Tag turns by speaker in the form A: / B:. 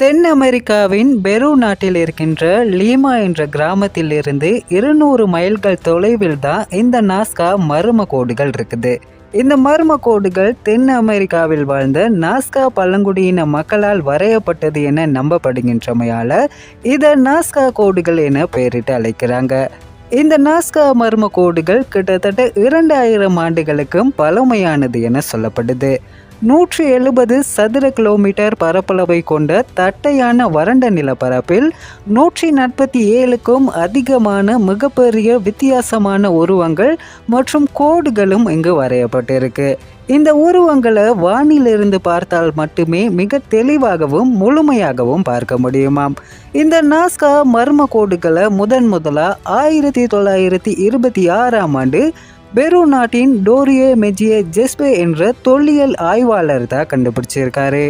A: தென் அமெரிக்காவின் பெரு நாட்டில் இருக்கின்ற லீமா என்ற கிராமத்தில் இருந்து இருநூறு மைல்கள் தொலைவில் தான் இந்த நாஸ்கா மர்ம கோடுகள் இருக்குது. இந்த மர்ம கோடுகள் தென் அமெரிக்காவில் வாழ்ந்த நாஸ்கா பழங்குடியின மக்களால் வரையப்பட்டது என நம்பப்படுகின்றமையால இதை நாஸ்கா கோடுகள் என பெயரிட்டு அழைக்கிறாங்க. இந்த நாஸ்கா மர்ம கோடுகள் கிட்டத்தட்ட இரண்டாயிரம் ஆண்டுகளுக்கும் பழமையானது என சொல்லப்படுது. நூற்றி எழுபது சதுர கிலோமீட்டர் பரப்பளவை கொண்ட தட்டையான வறண்ட நிலப்பரப்பில் நூற்றி நாற்பத்தி ஏழுக்கும் அதிகமான மிகப்பெரிய வித்தியாசமான உருவங்கள் மற்றும் கோடுகளும் இங்கு வரையப்பட்டிருக்கு. இந்த உருவங்களை வானிலிருந்து பார்த்தால் மட்டுமே மிக தெளிவாகவும் முழுமையாகவும் பார்க்க முடியுமாம். இந்த நாஸ்கா மர்ம கோடுகளை முதன் முதலாக ஆயிரத்தி தொள்ளாயிரத்தி இருபத்தி ஆறாம் ஆண்டு பெரு நாட்டின் டோரியே மெஜியே ஜெஸ்பே என்ற தொல்லியல் ஆய்வாளர் தான் கண்டுபிடிச்சிருக்காரு.